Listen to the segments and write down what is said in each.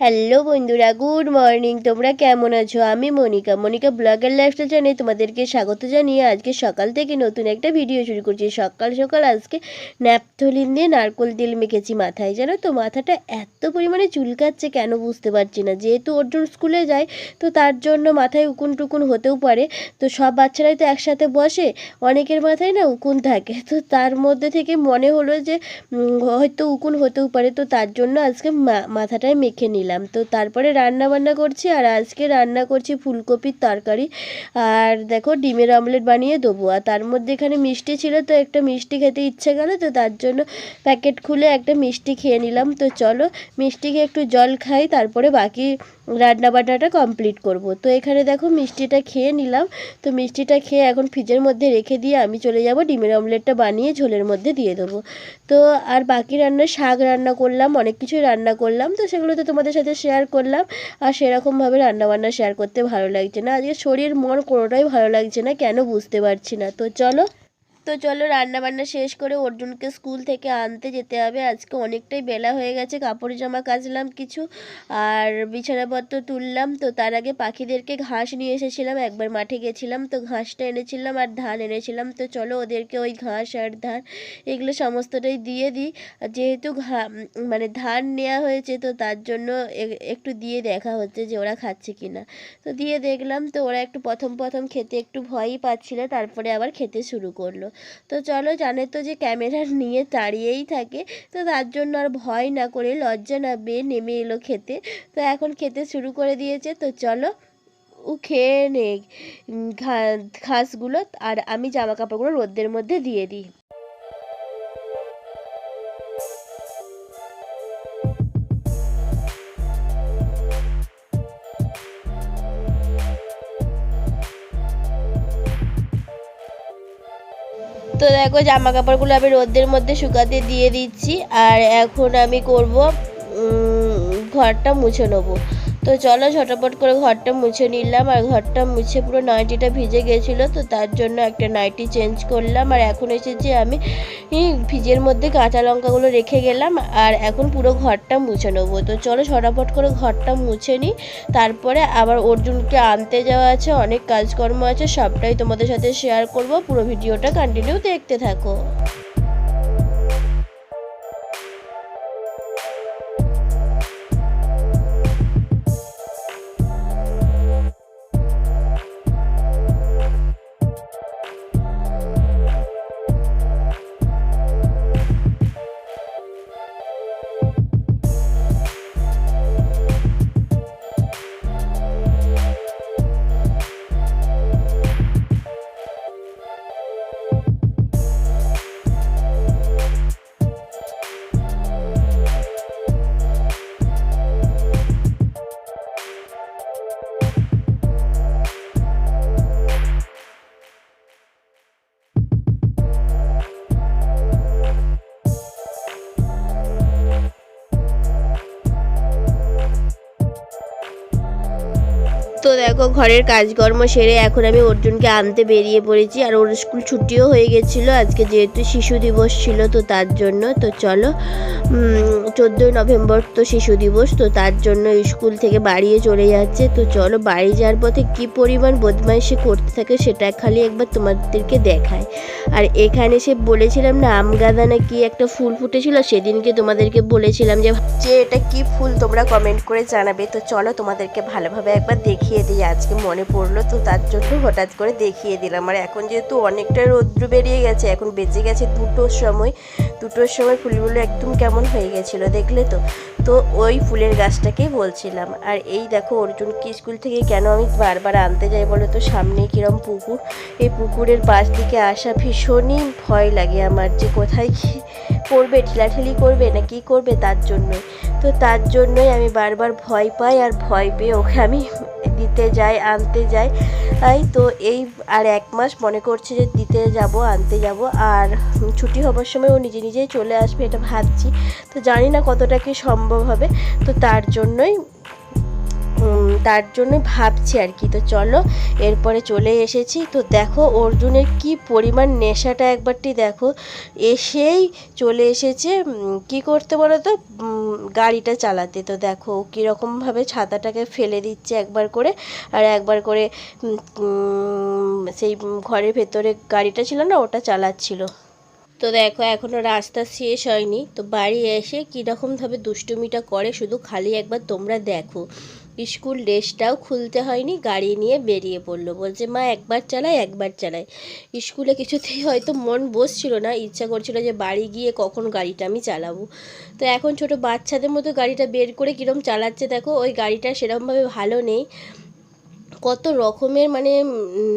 Hello বন্ধুরা good morning তোমরা কেমন আছো? আমি মনিকা। মনিকা ব্লগের লাইফস্টাইল চ্যানেলে তোমাদেরকে স্বাগত জানিয়ে আজকে সকাল থেকে নতুন একটা ভিডিও শুরু করছি। সকাল সকাল আজকে ন্যাপথলিন দিয়ে নারকোল তেল মেখেছি মাথায়। জানো তো, মাথাটা এত পরিমাণে চুলকাচ্ছে কেন বুঝতে পারছি না। যেহেতু অর্জুন স্কুলে যায়, তো তার জন্য মাথায় উকুন টুকুন হতেও পারে। তো সব বাচ্চারাই তো একসাথে বসে, অনেকের মাথায় না উকুন থাকে। তো তার মধ্যে থেকে মনে হলো যে হয়তো উকুন হতেও পারে। তো তার জন্য আজকে মাথাটায় মেখে নিলাম। তো তারপরে রান্না বান্না করছি আর আজকে রান্না করছি ফুলকপির তরকারি। আর দেখো ডিমের অমলেট বানিয়ে দেবো। আর তার মধ্যে এখানে মিষ্টি ছিল, তো একটা মিষ্টি খেতে ইচ্ছে গেল, তো তার জন্য প্যাকেট খুলে একটা মিষ্টি খেয়ে নিলাম। তো চলো মিষ্টি খেয়ে একটু জল খাই, তারপরে বাকি রান্না বান্নাটা কমপ্লিট করব। তো এখানে দেখো মিষ্টিটা খেয়ে নিলাম। তো মিষ্টিটা খেয়ে এখন ফ্রিজের মধ্যে রেখে দিয়ে আমি চলে যাব। ডিমের অমলেটটা বানিয়ে ঝোলের মধ্যে দিয়ে দেবো। তো আর বাকি রান্না, শাক রান্না করলাম, অনেক কিছুই রান্না করলাম। তো সেগুলো তো তোমাদের সাথে শেয়ার করলাম। আর সেরকমভাবে রান্নাবান্না শেয়ার করতে ভালো লাগছে না। আজকে শরীর মন কোনোটাই ভালো লাগছে না, কেন বুঝতে পারছি না। তো চলো তো চলো রান্না বান্না শেষ করে অর্জুনকে স্কুল থেকে আনতে যেতে হবে। আজকে অনেকটাই বেলা হয়ে গেছে, কাপড় জামা কাচলাম কিছু আর বিছানাপত্র তুললাম। তো তার আগে পাখিদেরকে ঘাস নিয়ে এসেছিলাম, একবার মাঠে গেছিলাম তো ঘাসটা এনেছিলাম আর ধান এনেছিলাম। তো চলো ওদেরকে ওই ঘাস আর ধান এগুলো সমস্তটাই দিয়ে দিই। যেহেতু ঘা মানে ধান নেওয়া হয়েছে তো তার জন্য একটু দিয়ে দেখা হচ্ছে যে ওরা খাচ্ছে কি না। তো দিয়ে দেখলাম তো ওরা একটু প্রথম প্রথম খেতে একটু ভয়ই পাচ্ছিল, তারপরে আবার খেতে শুরু করল। তো চলো জানে তো যে ক্যামেরা নিয়ে দাঁড়িয়েই থাকে, তো তার জন্য আর ভয় না করে লজ্জা না বেয়ে নেমে এলো খেতে। তো এখন খেতে শুরু করে দিয়েছে, তো চলো ও খেয়ে নে ঘাসগুলো আর আমি জামা কাপড়গুলো রোদ্রের মধ্যে দিয়ে দিই। তো দেখো জামা কাপড়গুলো আমি রোদের মধ্যে শুকাতে দিয়ে দিচ্ছি আর এখন আমি করব ঘরটা মুছে নেব। তো চলো ঝটপট করে ঘরটা মুছে নিলাম, আর ঘরটা মুছে পুরো নাইটিটা ভিজে গেছিল, তো তার জন্য একটা নাইটি চেঞ্জ করলাম, আর এখন এসেছি আমি ফ্রিজের মধ্যে কাঁচা লঙ্কাগুলো রেখে গেলাম, আর এখন পুরো ঘরটা মুছে নেব। তো চলো ঝটাপট করে ঘরটা মুছে নিই, তারপরে আবার অর্জুনকে আনতে যাওয়া আছে, অনেক কাজকর্ম আছে, সবটাই তোমাদের সাথে শেয়ার করব, পুরো ভিডিওটা কন্টিনিউ দেখতে থাকো। তো দেখো, ঘরের কাজকর্ম সেরে এখন আমি অর্জুনকে আনতে বেরিয়ে পড়েছি আর ওর স্কুল ছুটিও হয়ে গেছিল। আজকে যেহেতু শিশু দিবস ছিল তো তার জন্য। তো চলো চোদ্দোই নভেম্বর তো শিশু দিবস, তো তার জন্য স্কুল থেকে বাড়িয়ে চলে যাচ্ছে। তো চলো, বাড়ি যাওয়ার পথে কী পরিমাণ বদমাইশি করতে থাকে সেটা খালি একবার তোমাদেরকে দেখায়। আর এখানে সে বলেছিলাম না, আম গাঁদা না কি একটা ফুল ফুটেছিল? সেদিনকে তোমাদেরকে বলেছিলাম যে যে এটা কি ফুল তোমরা কমেন্ট করে জানাবে। তো চলো তোমাদেরকে ভালোভাবে একবার দেখিয়ে দিই। আজকে মনে পড়ল তো, তার জন্য হঠাৎ করে দেখিয়ে দিলাম। আর এখন যেহেতু অনেকটা রৌদ্র বেরিয়ে গেছে, এখন বেঁচে গেছে দুটোর সময়। দুটোর সময় ফুলগুলো একদম কেমন হয়ে গেছিল, দেখলে তো? তো ওই ফুলের গাছটাকেই বলছিলাম। আর এই দেখো অর্জুনকে স্কুল থেকে কেন আমি বারবার আনতে যাই বলো তো? সামনে কিরম পুকুর। এই পুকুরের পাশ থেকে আসা ভীষণই ভয় লাগে আমার যে কোথায় কি পড়বে ঠেলাঠেলি করবে না কি করবে তার জন্য? তো তার জন্যই আমি বারবার ভয় পাই আর ভয় পেয়ে ওকে আমি দিতে যাই, আনতে যাই। তাই তো এই আর এক মাস মনে করছে যে দিতে যাব, আনতে যাব। আর ছুটি হবার সময় ও নিজে নিজেই চলে আসবে এটা ভাবছি। তো জানি না কতটা কি সম্ভব হবে। তো তার জন্যই তার জন্য ভাবছি আর কি। তো চলো, এরপরে চলে এসেছি। তো দেখো অর্জুনের কি পরিমাণ নেশাটা একবারটি দেখো। এসেই চলে এসেছে কি করতে বলো তো গাড়িটা চালাতে। তো দেখো কীরকমভাবে ছাতাটাকে ফেলে দিচ্ছে একবার করে। আর একবার করে সেই ঘরের ভেতরে গাড়িটা ছিল না, ওটা চালাচ্ছিল। তো দেখো এখনও রাস্তা শেষ হয়নি। তো বাড়ি এসে কীরকমভাবে দুষ্টুমিটা করে, শুধু খালি একবার তোমরা দেখো। স্কুল ড্রেসটাও খুলতে হয়নি, গাড়ি নিয়ে বেরিয়ে পড়ল। বলছে, মা, একবার চালাই একবার চালাই। স্কুলে কিছুতেই হয়তো মন বসছিল না, ইচ্ছা করছিল যে বাড়ি গিয়ে কখন গাড়িটা আমি চালাবো। তো এখন ছোট বাচ্চাদের মতো গাড়িটা বের করে কীরকম চালাচ্ছে দেখো, ওই গাড়িটা সেরকমভাবে ভালো নেই। কত রকমের মানে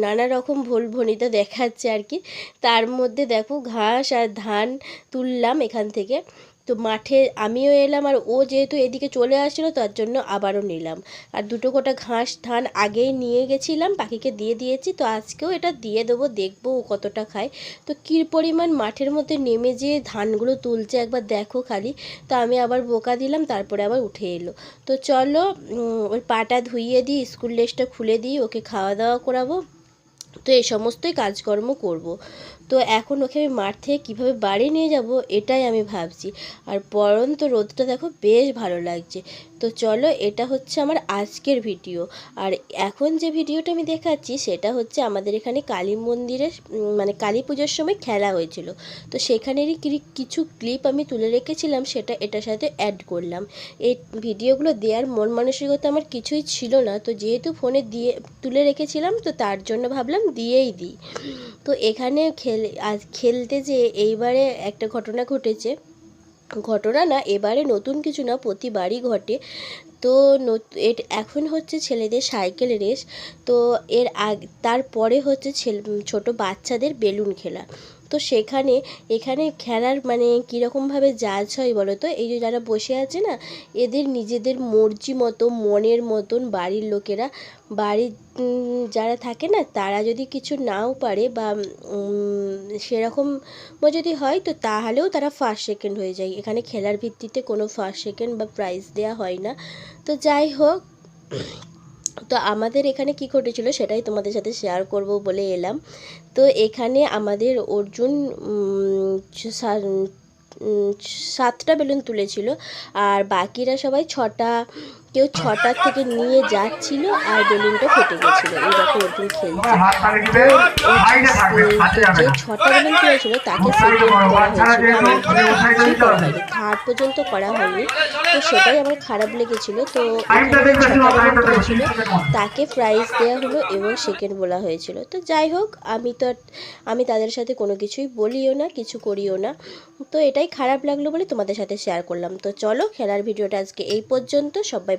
নানা রকম ভুল ভনিতা দেখাচ্ছে আর কি। তার মধ্যে দেখো ঘাস আর ধান তুললাম এখান থেকে। তো মাঠে আমিও এলাম আর ও যেহেতু এদিকে চলে আসছিল তার জন্য আবারও নিলাম। আর দুটো কোটা ঘাস ধান আগেই নিয়ে গেছিলাম পাখিকে দিয়ে দিয়েছি। তো আজকেও এটা দিয়ে দেবো, দেখব ও কতটা খায়। তো কী পরিমাণ মাঠের মধ্যে নেমে যেয়ে ধানগুলো তুলছে একবার দেখো খালি। তো আমি আবার বোকা দিলাম, তারপরে আবার উঠে এলো। তো চলো ওর পাটা ধুইয়ে দিই, স্কুল ড্রেসটা খুলে দিই, ওকে খাওয়া দাওয়া করাবো। তো এই সমস্তই কাজকর্ম করব। তো এখন ওকে আমি মাঠ থেকে কীভাবে বাড়ি নিয়ে যাব, এটাই আমি ভাবছি। আর পরন্ত রোদটা দেখো বেশ ভালো লাগছে। তো চলো এটা হচ্ছে আমার আজকের ভিডিও। আর এখন যে ভিডিওটা আমি দেখাচ্ছি সেটা হচ্ছে আমাদের এখানে কালী মন্দিরে মানে কালী পুজোর সময় খেলা হয়েছিল। তো সেখানেরই কিছু ক্লিপ আমি তুলে রেখেছিলাম, সেটা এটার সাথে অ্যাড করলাম। এই ভিডিওগুলো দেওয়ার মন মানসিকতা আমার কিছুই ছিল না। তো যেহেতু ফোনে দিয়ে, তুলে রেখেছিলাম, তো তার জন্য ভাবলাম দিয়েই দিই। তো এখানে খেলে, আজ খেলতে যে এইবারে একটা ঘটনা ঘটেছে। ঘটনা না, এবারে নতুন কিছু না প্রতিবারই ঘটে। তো এখন হচ্ছে ছেলেদের সাইকেল রেস। তো এর আগ, তারপরে হচ্ছে ছেলে, ছোটো বাচ্চাদের বেলুন খেলা। তো সেখানে, এখানে খেলার মানে কীরকমভাবে জাজ হয় বলো তো? এই যে যারা বসে আছে না, এদের নিজেদের মর্জি মতো, মনের মতন বাড়ির লোকেরা, বাড়ির যারা থাকে না, তারা যদি কিছু নাও পারে বা সেরকম যদি হয়, তো তাহলেও তারা ফার্স্ট সেকেন্ড হয়ে যায়। এখানে খেলার ভিত্তিতে কোনো ফার্স্ট সেকেন্ড বা প্রাইজ দেওয়া হয় না। তো যাই হোক তো আমাদের এখানে কি ঘটেছিল সেটাই তোমাদের সাথে শেয়ার করব বলে এলাম। তো এখানে আমাদের অর্জুন সাতটা বেলুন তুলেছিল, আর বাকিরা সবাই ছটা কেউ ছটার থেকে নিয়ে যাচ্ছিল আর বেলুনটা ফেটে গেছিল। এই দেখো অর্জুন খেলছে। যে ছটা বেলুন তুলেছিল তাকে থার্ড পর্যন্ত করা হয়নি। তো সেটাই আমার খারাপ লেগেছিল। তো ছটা তাকে প্রাইজ দেওয়া হলো এবং সেকেন্ড বলা হয়েছিল। তো যাই হোক আমি তো আর- আমি তাদের সাথে কোনো কিছুই বলিও না কিছু করিও না। তো এটাই খারাপ লাগল বলে তোমাদের সাথে শেয়ার করলাম। তো চলো খেলার ভিডিওটা আজকে এই পর্যন্ত। সবাই